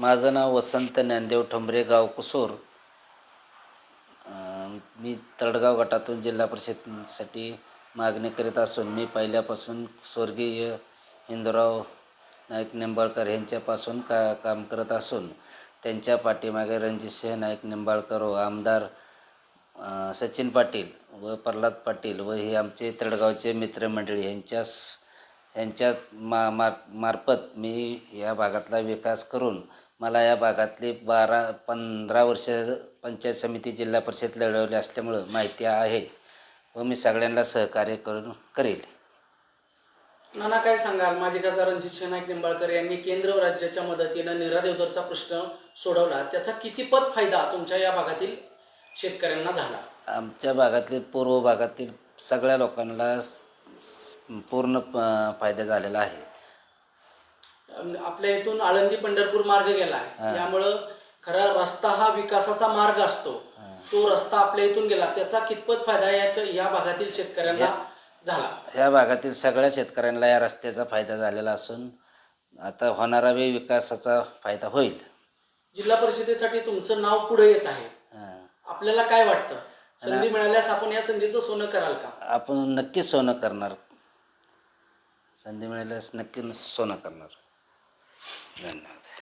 माझं नाव वसंत ज्ञानदेव ठोंबरे गाव कुसूर. मी तडगाव गटातून जिल्हा परिषदेसाठी मागणी करीत असून मी पहिल्यापासून स्वर्गीय हिंदूराव नाईक निंबाळकर यांच्यापासून का काम करत असून त्यांच्या पाठीमागे रणजितसिंह नाईक निंबाळकर व आमदार सचिन पाटील व प्रल्हाद पाटील व हे आमचे तडगावचे मित्रमंडळी यांच्या यांच्या मा मार्फत मी या भागातला विकास करून मला या भागातली बारा पंधरा वर्ष पंचायत समिती जिल्हा परिषद लढवली असल्यामुळं माहिती आहे व मी सगळ्यांना सहकार्य करून करेल. नाना काय सांगाल? माझे खासदार रणजित नाईक निंबाळकर यांनी केंद्र व राज्याच्या मदतीनं निरा देवदरचा प्रश्न सोडवला. त्याचा कितीपत फायदा तुमच्या या भागातील शेतकऱ्यांना झाला? आमच्या भागातील पूर्व भागातील सगळ्या लोकांना पूर्ण फायदा झालेला आहे. आपल्या इथून आळंदी पंढरपूर मार्ग गेला आहे यामुळं खरा रस्ता हा विकासाचा मार्ग असतो. तो रस्ता आपल्या इथून गेला. त्याचा कितपत फायदा या या भागातील शेतकऱ्यांना झाला? ह्या भागातील सगळ्या शेतकऱ्यांना या रस्त्याचा फायदा झालेला असून आता होणारा बी विकासाचा फायदा होईल. जिल्हा परिषदेसाठी तुमचं नाव पुढे येत आहे. आपल्याला काय वाटतं? संधी मिळाल्यास आपण या संधीचं सोनं कराल का? आपण नक्कीच सोनं करणार. संधी मिळाल्यास नक्की सोनं करणार. धन्यवाद